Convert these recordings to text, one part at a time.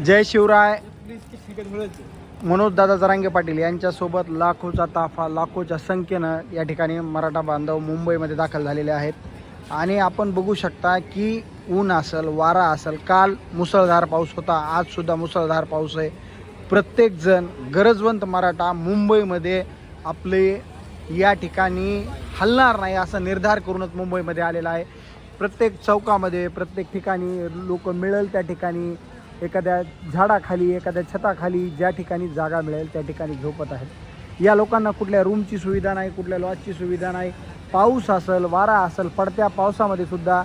जय शिवराय. मनोज दादा जरांगे पाटील यांच्यासोबत लाखोचा ताफा लाखोच्या संख्येनं या ठिकाणी मराठा बांधव मुंबईमध्ये दाखल झालेले आहेत. आणि आपण बघू शकता की ऊन असेल वारा असेल काल मुसळधार पाऊस होता आजसुद्धा मुसळधार पाऊस आहे. प्रत्येकजण गरजवंत मराठा मुंबईमध्ये आपले या ठिकाणी हलणार नाही असा निर्धार करूनच मुंबईमध्ये आलेला आहे. प्रत्येक चौकामध्ये प्रत्येक ठिकाणी लोक मिळेल त्या ठिकाणी. एखाद्या झाडाखाली एखाद्या छताखाली ज्या ठिकाणी जागा मिळेल त्या ठिकाणी झोपत आहेत. या लोकांना कुठल्या रूमची सुविधा नाही कुठल्या लॉजची सुविधा नाही. पाऊस असेल वारा असेल पडत्या पावसामध्ये सुद्धा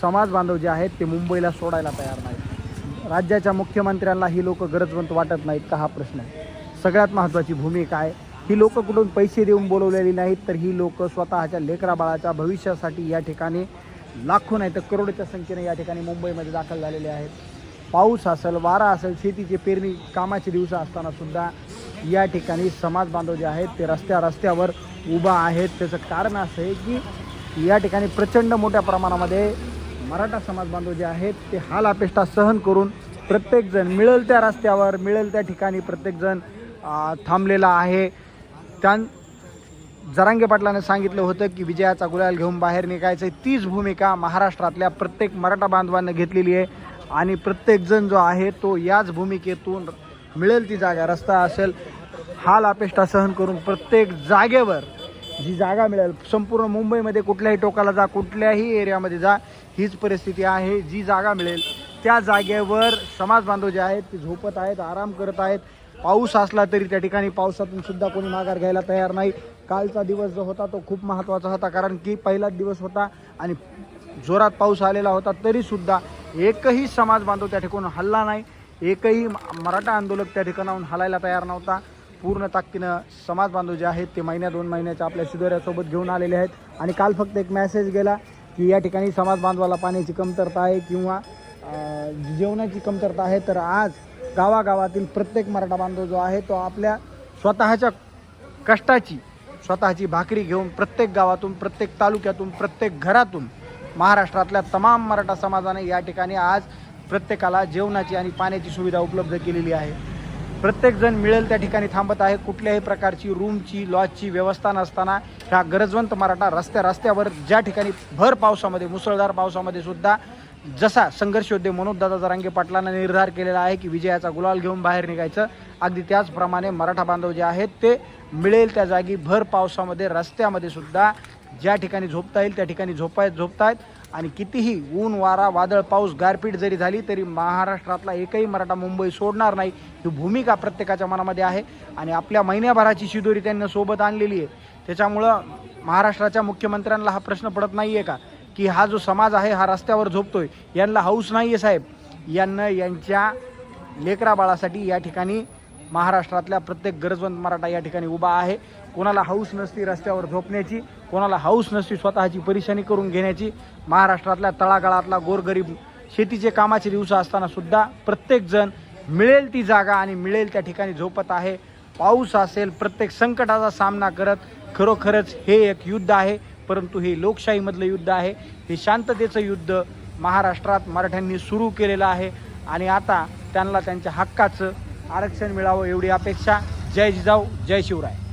समाज बांधव जे आहेत ते मुंबईला सोडायला तयार नाहीत. राज्याच्या मुख्यमंत्र्यांना ही लोक गरजवंत वाटत नाहीत का हा प्रश्न आहे. सगळ्यात महत्त्वाची भूमिका आहे ही लोकं कुठून पैसे देऊन बोलवलेली नाहीत तर ही लोकं स्वतःच्या लेकरा बाळाच्या भविष्यासाठी या ठिकाणी लाखो नाही तर करोडच्या संख्येने या ठिकाणी मुंबईमध्ये दाखल झालेले आहेत. पाऊस असेल वारा असेल शेतीचे पेरणी कामाचे दिवस असताना सुद्धा या ठिकाणी समाज बांधव जे आहेत ते रस्त्या रस्त्यावर उभा आहेत. त्याचं कारण असं आहे की या ठिकाणी प्रचंड मोठ्या प्रमाणामध्ये मराठा समाज बांधव जे आहेत ते हाल अपेष्टा सहन करून प्रत्येकजण मिळेल त्या रस्त्यावर मिळेल त्या ठिकाणी प्रत्येकजण थांबलेला आहे. त्या जरांगे पाटलाने सांगितलं होतं की विजयाचा गुलाल घेऊन बाहेर निघायचं तीच भूमिका महाराष्ट्रातल्या प्रत्येक मराठा बांधवांना घेतलेली आहे. आणि प्रत्येकजण जो आहे तो याच भूमिकेतून मिळेल ती जागा. रस्ता असेल हाल अपेष्टा सहन करून प्रत्येक जागेवर जी जागा मिळेल संपूर्ण मुंबईमध्ये कुठल्याही टोकाला जा कुठल्याही एरियामध्ये जा हीच परिस्थिती आहे. जी जागा मिळेल त्या जागेवर समाज बांधव जे आहेत ते झोपत आहेत आराम करत आहेत. पाऊस असला तरी त्या ठिकाणी पावसातून सुद्धा कोणी माघार घ्यायला तयार नाही. कालचा दिवस जो होता तो खूप महत्त्वाचा होता कारण की पहिलाच दिवस होता आणि जोरात पाऊस आलेला होता तरीसुद्धा एकही समाज बांधव त्या ठिकाणून हल्ला नाही. एकही मराठा आंदोलक त्या ठिकाणाहून हलायला तयार नव्हता. पूर्ण ताकदीनं समाज बांधव जे आहेत ते महिन्या दोन महिन्याच्या आपल्या शिदोऱ्यासोबत घेऊन आलेले आहेत. आणि काल फक्त एक मेसेज गेला की या ठिकाणी समाज बांधवाला पाण्याची कमतरता आहे किंवा जेवणाची कमतरता आहे. तर आज गावागावातील प्रत्येक मराठा बांधव जो आहे तो आपल्या स्वतःच्या कष्टाची स्वतःची भाकरी घेऊन प्रत्येक गावातून प्रत्येक तालुक्यातून प्रत्येक घरातून महाराष्ट्रातल्या तमाम मराठा समाजाने या ठिकाणी आज प्रत्येकाला जेवणाची आणि पाण्याची सुविधा उपलब्ध केलेली आहे. प्रत्येकजण मिळेल त्या ठिकाणी थांबत आहे. कुठल्याही प्रकारची रूमची लॉजची व्यवस्था नसताना ह्या गरजवंत मराठा रस्त्या रस्त्यावर ज्या ठिकाणी भर पावसामध्ये मुसळधार पावसामध्ये सुद्धा जसा संघर्षयोद्धे मनोजदादा जरांगे पाटलांना निर्धार केलेला आहे की विजयाचा गुलाल घेऊन बाहेर निघायचं अगदी त्याचप्रमाणे मराठा बांधव जे आहेत ते मिळेल त्या जागी. भर पावसामध्ये रस्त्यामध्ये सुद्धा ज्या ठिकाणी झोपता येईल त्या ठिकाणी झोपायत झोपतायत. आणि कितीही ऊन वारा वादळ पाऊस गारपीट जरी झाली तरी महाराष्ट्रातला एकही मराठा मुंबई सोडणार नाही. ही भूमिका प्रत्येकाच्या मनामध्ये आहे. आणि आपल्या महिन्याभराची शिदोरी त्यांनी सोबत आणलेली आहे. त्याच्यामुळं महाराष्ट्राच्या मुख्यमंत्र्यांना हा प्रश्न पडत नाही आहे का? की हा जो समाज आहे हा रस्त्यावर झोपतोय यांना हौस नाही आहे साहेब. यांना यांच्या लेकरा बाळासाठी या ठिकाणी महाराष्ट्रातल्या प्रत्येक गरजवंत मराठा या ठिकाणी उभा आहे. कोणाला हौस नसती रस्त्यावर झोपण्याची कोणाला हौस नसती स्वतःची परेशानी करून घेण्याची महाराष्ट्रातल्या तळागाळातला गोरगरीब शेतीचे कामाचे दिवस असताना सुद्धा प्रत्येकजण मिळेल ती जागा आणि मिळेल त्या ठिकाणी झोपत आहे. पाऊस असेल प्रत्येक संकटाचा सामना करत खरोखरच हे एक युद्ध आहे. परंतु हे लोकशाहीमधलं युद्ध आहे. हे शांततेचं युद्ध महाराष्ट्रात मराठ्यांनी सुरू केलेलं आहे. आणि आता त्यांना त्यांच्या हक्काचं आरक्षण मिळावं एवढी अपेक्षा. जय जिजाऊ जय शिवराय.